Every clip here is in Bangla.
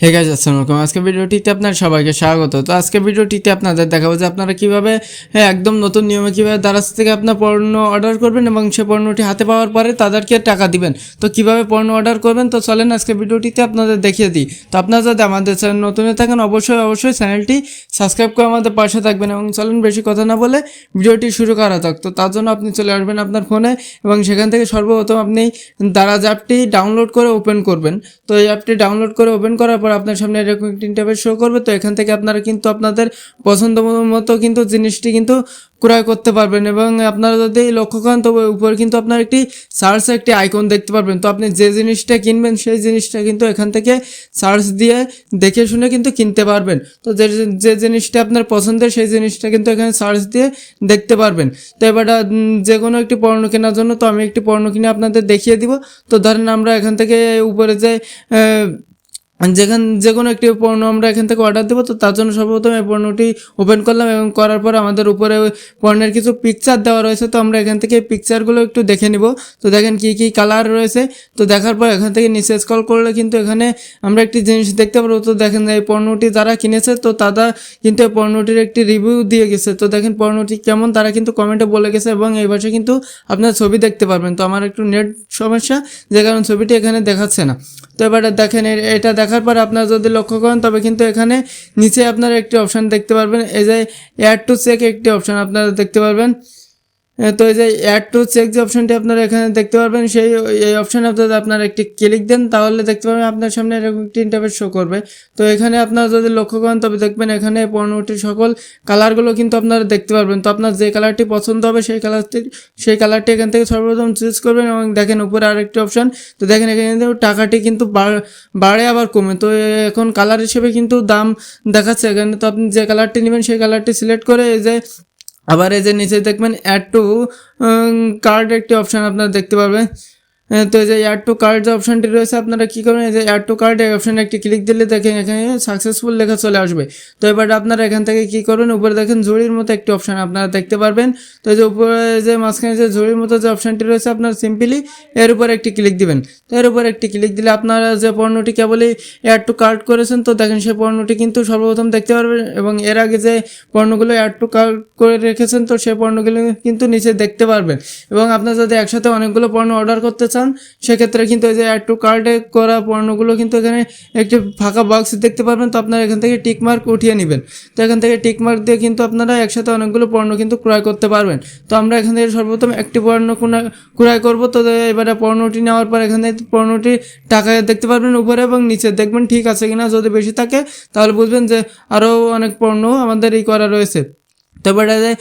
হে গাইজ আসসালামু আলাইকুম আজকে ভিডিওটিতে আপনার সবাইকে স্বাগত। তো আজকে ভিডিওটিতে আপনাদের দেখাবো যে আপনারা কীভাবে হ্যাঁ, একদম নতুন নিয়মে কীভাবে দারাজ থেকে আপনার পণ্য অর্ডার করবেন এবং সে পণ্যটি হাতে পাওয়ার পরে তাদেরকে টাকা দিবেন। তো কীভাবে পণ্য অর্ডার করবেন? তো চলেন আজকে ভিডিওটিতে আপনাদের দেখিয়ে দিই। তো আপনারা যদি আমাদের চ্যানেল নতুন থাকেন অবশ্যই অবশ্যই চ্যানেলটি সাবস্ক্রাইব করে আমাদের পাশে থাকবেন এবং চলেন বেশি কথা না বলে ভিডিওটি শুরু করা থাক তো তার জন্য আপনি চলে আসবেন আপনার ফোনে এবং সেখান থেকে সর্বপ্রথম আপনি দারাজ অ্যাপটি ডাউনলোড করে ওপেন করবেন। তো এই অ্যাপটি ডাউনলোড করে ওপেন করার পর আপনার সামনে এরকম একটি ইন্টারফেস শো করবে, তো এখান থেকে আপনারা কিন্তু আপনাদের পছন্দ মতো কিন্তু জিনিসটি কিন্তু ক্রয় করতে পারবেন এবং আপনারা যদি লক্ষ্য করেন তবে উপরে কিন্তু আপনার একটি সার্চ একটি আইকন দেখতে পারবেন, তো আপনি যে জিনিসটা কিনবেন সেই জিনিসটা কিন্তু এখান থেকে সার্চ দিয়ে দেখে শুনে কিন্তু কিনতে পারবেন। তো যে যে জিনিসটা আপনার পছন্দের সেই জিনিসটা কিন্তু এখানে সার্চ দিয়ে দেখতে পারবেন। তো এবার যে কোনো একটি পণ্য কেনার জন্য তো আমি একটি পণ্য কিনে আপনাদের দেখিয়ে দিব। তো ধরেন আমরা এখান থেকে উপরে যে যেখান যে কোনো একটি পণ্য আমরা এখান থেকে অর্ডার দেবো, তো তার জন্য সর্বপ্রথম এই পণ্যটি ওপেন করলাম এবং করার পর আমাদের উপরে পণ্যের কিছু পিকচার দেওয়া রয়েছে, তো আমরা এখান থেকে পিকচারগুলো একটু দেখে নিব। তো দেখেন কী কী কালার রয়েছে। তো দেখার পর এখান থেকে নিচে স্ক্রল করলে কিন্তু এখানে আমরা একটি জিনিস দেখতে পারব তো দেখেন এই পণ্যটি যারা কিনেছে, তো তারা কিন্তু এই পণ্যটির একটি রিভিউ দিয়ে গেছে। তো দেখেন পণ্যটি কেমন, তারা কিন্তু কমেন্টে বলে গেছে এবং এই পাশে কিন্তু আপনার ছবি দেখতে পারবেন। তো আমার একটু নেট সমস্যা, যে কারণে ছবিটি এখানে দেখাচ্ছে না। তো এবারে দেখেন এটা দেখার পর আপনারা যদি লক্ষ্য করেন, তবে কিন্তু এখানে নিচে আপনারা একটি অপশান দেখতে পারবেন। এই যে এয়ার টু চেক একটি অপশান আপনারা দেখতে পারবেন। তো এই যে অ্যাড টু চেক যে অপশানটি আপনারা এখানে দেখতে পারবেন, সেই এই অপশানে আপনারা আপনারা একটি ক্লিক দেন, তাহলে দেখতে পারবেন আপনার সামনে এরকম একটি ইন্টারফেস শো করবে। তো এখানে আপনারা যদি লক্ষ্য করেন, তবে দেখবেন এখানে পণ্যটির সকল কালারগুলো কিন্তু আপনারা দেখতে পারবেন। তো আপনার যে কালারটি পছন্দ হবে, সেই কালারটি সেই কালারটি এখান থেকে সর্বপ্রথম চুজ করবেন এবং দেখেন উপরে আরেকটি অপশান তো দেখেন এখানে টাকাটি কিন্তু বাড়- আবার কমে। তো এখন কালার হিসেবে কিন্তু দাম দেখাচ্ছে। এখানে তো আপনি যে কালারটি নেবেন, সেই কালারটি সিলেক্ট করে এই যে আবার এই যে নিচে দেখবেন অ্যাড টু কার্ড একটি অপশান আপনারা দেখতে পারবেন। আহ, তো এই যে অ্যাড টু কার্ড যে অপশানটি রয়েছে, আপনারা কী করবেন? যে অ্যাড টু কার্ড এই অপশানে একটি ক্লিক দিলে দেখেন এখানে সাকসেসফুল লেখা চলে আসবে। তো এবার আপনারা এখান থেকে কী করবেন? উপরে দেখেন ঝুড়ির মতো একটি অপশান আপনারা দেখতে পারবেন। তো যে উপরে যে মাঝখানে যে ঝুড়ির মতো যে অপশানটি রয়েছে, আপনারা সিম্পলি এর উপর একটি ক্লিক দিবেন। তো এর উপর একটি ক্লিক দিলে আপনারা যে পণ্যটি কেবলই অ্যাড টু কার্ড করেছেন, তো দেখেন সেই পণ্যটি কিন্তু সর্বপ্রথম দেখতে পারবেন এবং এর আগে যে পণ্যগুলো অ্যাড টু কার্ড করে রেখেছেন, তো সেই পণ্যগুলো কিন্তু নিচে দেখতে পারবেন। এবং আপনার যদি একসাথে অনেকগুলো পণ্য অর্ডার করতে চান সেক্ষেত্রে কিন্তু এই যে অ্যাড টু কার্ডে করা পণ্যগুলো কিন্তু এখানে একটি ফাঁকা বক্স দেখতে পারবেন, তো আপনারা এখান থেকে টিকমার্ক উঠিয়ে নেবেন। তো এখান থেকে টিকমার্ক দিয়ে কিন্তু আপনারা একসাথে অনেকগুলো পণ্য কিন্তু ক্রয় করতে পারবেন। তো আমরা এখান থেকে সর্বপ্রথম একটি পণ্য ক্রয় করব, তো এবারে পণ্যটি নেওয়ার পর এখানে পণ্যটি টাকা দেখতে পারবেন উপরে এবং নিচে। দেখবেন ঠিক আছে কিনা, যদি বেশি থাকে তাহলে বুঝবেন যে আরও অনেক পণ্য আমাদের এই করা রয়েছে। তো এবারে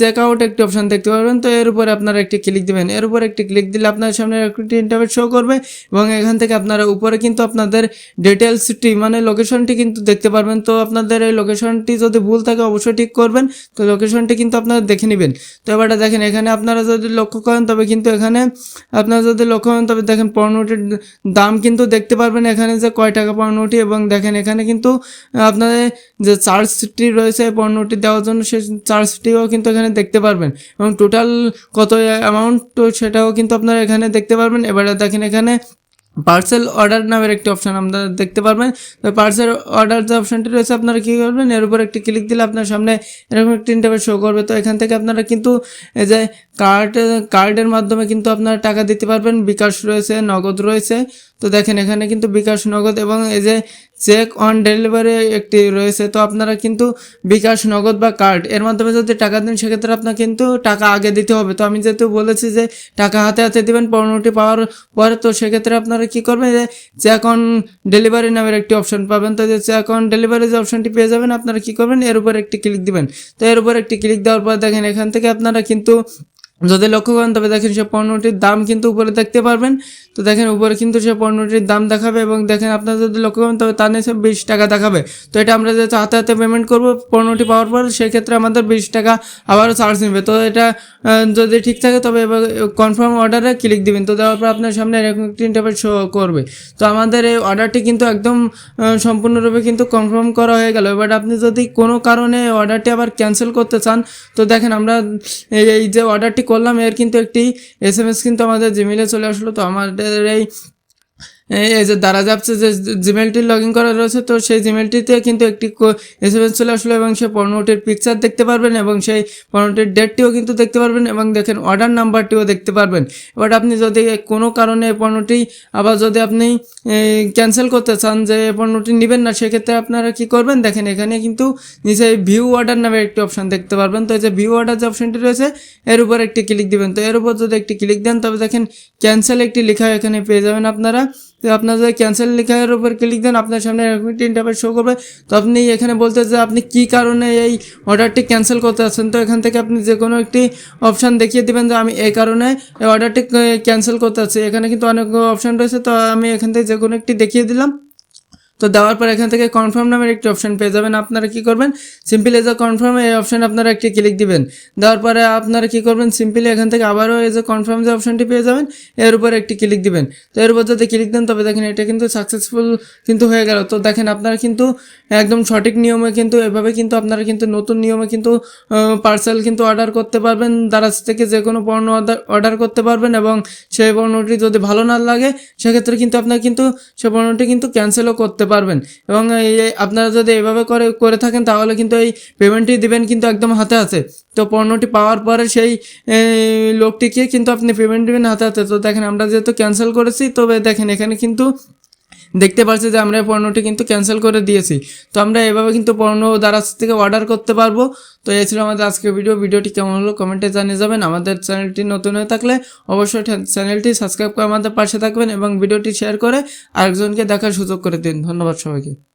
চেক আউট একটি অপশান দেখতে পারবেন। তো এর উপরে আপনারা একটি ক্লিক দেবেন। এর উপরে একটি ক্লিক দিলে আপনার সামনে একটি ইন্টারভেট শো করবে এবং এখান থেকে আপনারা উপরে কিন্তু আপনাদের ডিটেলসটি মানে লোকেশনটি কিন্তু দেখতে পারবেন। তো আপনাদের এই লোকেশনটি যদি ভুল থাকে, অবশ্যই ঠিক করবেন। তো লোকেশনটি কিন্তু আপনারা দেখে নেবেন। তো এবারে দেখেন, এখানে আপনারা যদি লক্ষ্য করেন, তবে কিন্তু এখানে আপনারা যদি লক্ষ্য করেন, তবে দেখেন পণ্যটির দাম কিন্তু দেখতে পারবেন। এখানে যে কয় টাকা পণ্যটি এবং দেখেন, এখানে কিন্তু আপনাদের যে চার্জটি রয়েছে পণ্যটি দেওয়ার জন্য সেই চার্জটিও কিন্তু এখানে দেখতে পারবেন। এবং টোটাল কত অ্যামাউন্ট সেটাও কিন্তু আপনারা এখানে দেখতে পারবেন। এবারে দেখেন এখানে পার্সেল অর্ডার নামের একটি অপশান আপনারা দেখতে পারবেন। তো পার্সেল অর্ডার যে অপশানটি রয়েছে, আপনারা কী করবেন? এর উপর একটি ক্লিক দিলে আপনার সামনে এরকম একটি ইন্টারভেট শো করবে। তো এখান থেকে আপনারা কিন্তু এই যে কার্ড কার্ডের মাধ্যমে কিন্তু আপনারা টাকা দিতে পারবেন। বিকাশ রয়েছে, নগদ রয়েছে। তো দেখেন এখানে কিন্তু বিকাশ, নগদ এবং এই যে চেক অন ডেলিভারি একটি রয়েছে। তো আপনারা কিন্তু বিকাশ নগদ বা কার্ড এর মাধ্যমে যদি টাকা দেন, সেক্ষেত্রে আপনার কিন্তু টাকা আগে দিতে হবে। তো আমি যেহেতু বলেছি যে টাকা হাতে হাতে দেবেন, পণ্যটি পাওয়ার পরে, তো সেক্ষেত্রে আপনারা কি করবেন যে চেক অন ডেলিভারি নামের একটি অপশন পাবেন। তো যে চেক অন ডেলিভারি যে অপশনটি পেয়ে যাবেন, আপনারা কি করবেন? এর উপর একটি ক্লিক দিবেন। তো এর উপর একটি ক্লিক দেওয়ার পর দেখেন, এখান থেকে আপনারা কিন্তু যদি লক্ষ্য করেন, তবে দেখেন সে পণ্যটির দাম কিন্তু উপরে দেখতে পারবেন। তো দেখেন উপরে কিন্তু সে পণ্যটির দাম দেখাবে এবং দেখেন আপনারা যদি লক্ষ্য করেন, তবে তার নিচে বিশ টাকা দেখাবে। তো এটা আমরা যেহেতু হাতে হাতে পেমেন্ট করব, পণ্যটি পাওয়ার পর সেক্ষেত্রে আমাদের বিশ টাকা আবারও চার্জ নেবে। তো এটা যদি ঠিক থাকে, তবে এবার কনফার্ম অর্ডারে ক্লিক দিবেন। তো দেওয়ার পর আপনার সামনে এরকম একটি ইন্টারফেস শো করবে। তো আমাদের এই অর্ডারটি কিন্তু একদম সম্পূর্ণরূপে কিন্তু কনফার্ম করা হয়ে গেল। এবার আপনি যদি কোনো কারণে অর্ডারটি আবার ক্যান্সেল করতে চান, তো দেখেন আমরা, এই- এই যে অর্ডারটি করলাম, এর কিন্তু একটি এস এম এস কিন্তু আমাদের জিমেলে চলে আসলো। তো আমাদের এই এই যে দ্বারা যাচ্ছে যে জিমেলটি লগ ইন করা রয়েছে, তো সেই জিমেলটিতে কিন্তু একটি এস এম এস চলে আসলো এবং সেই পণ্যটির পিকচার দেখতে পারবেন এবং সেই পণ্যটির ডেটটিও কিন্তু দেখতে পারবেন এবং দেখেন অর্ডার নাম্বারটিও দেখতে পারবেন। এবার আপনি যদি কোনো কারণে এই পণ্যটি আবার যদি আপনি ক্যান্সেল করতে চান যে এই পণ্যটি নেবেন না, সেক্ষেত্রে আপনারা কি করবেন? দেখেন এখানে কিন্তু নিচে ভিউ অর্ডার নামে একটি অপশান দেখতে পারবেন। তো এই যে ভিউ অর্ডার যে অপশনটি রয়েছে, এর উপর একটি ক্লিক দিবেন। তো এর উপর যদি একটি ক্লিক দেন, তবে দেখেন ক্যান্সেল একটি লেখা এখানে পেয়ে যাবেন আপনারা। তো আপনার যদি ক্যান্সেল লেখার উপর ক্লিক দেন, আপনার সামনে এরকম একটি ইন্টারফেস শো করবে। তো আপনি এখানে বলতে যে আপনি কি কারণে এই অর্ডারটি ক্যান্সেল করতে আছেন তো এখান থেকে আপনি যে কোনো একটি অপশান দেখিয়ে দেবেন যে আমি এই কারণে এই অর্ডারটি ক্যান্সেল করতে আছি এখানে কিন্তু অনেক অপশান রয়েছে, তো আমি এখান থেকে যে কোনো একটি দেখিয়ে দিলাম। তো দেওয়ার পর এখান থেকে কনফার্ম নামের একটি অপশন পেয়ে যাবেন। আপনারা কি করবেন? সিম্পলি এজ এ কনফার্ম এই অপশন আপনারা একটি ক্লিক দিবেন। দেওয়ার পরে আপনারা কি করবেন? সিম্পলি এখান থেকে আবারও এজ এ কনফার্ম যে অপশনটি পেয়ে যাবেন, এর উপর একটি ক্লিক দিবেন। তো এর উপর যদি ক্লিক দেন, তবে দেখেন এটা কিন্তু সাকসেসফুল কিন্তু হয়ে গেল। তো দেখেন আপনারা কিন্তু একদম সঠিক নিয়মে কিন্তু, এভাবে কিন্তু আপনারা কিন্তু নতুন নিয়মে কিন্তু পার্সেল কিন্তু অর্ডার করতে পারবেন। দারাজ থেকে যে কোনো পণ্য অর্ডার করতে পারবেন এবং সেই পণ্যটি যদি ভালো না লাগে, সেক্ষেত্রে কিন্তু আপনার কিন্তু, সে পণ্যটি কিন্তু ক্যান্সেলও করতে পারবেন। এবং আপনারা যদি এভাবে করে করে থাকেন, তাহলে কিন্তু এই পেমেন্টটি দিবেন কিন্তু একদম হাতে হাতে। তো পণ্যটি পাওয়ার পরে সেই লোকটিকে কিন্তু আপনি পেমেন্ট দিবেন হাতে হাতে। তো দেখেন, আমরা যেহেতু ক্যান্সেল করেছি, তবে দেখেন, এখানে কিন্তু দেখতে পাচ্ছি যে আমরা এই পণ্যটি কিন্তু ক্যান্সেল করে দিয়েছি। তো আমরা এভাবে কিন্তু পণ্য দ্বারা থেকে অর্ডার করতে পারব। তো এই ছিল আমাদের আজকের ভিডিও ভিডিওটি কেমন হলো কমেন্টে জানিয়ে যাবেন। আমাদের চ্যানেলটি নতুন হয়ে থাকলে অবশ্যই চ্যানেলটি সাবস্ক্রাইব করে আমাদের পাশে থাকবেন এবং ভিডিওটি শেয়ার করে আরেকজনকে দেখার সুযোগ করে দিন। ধন্যবাদ সবাইকে।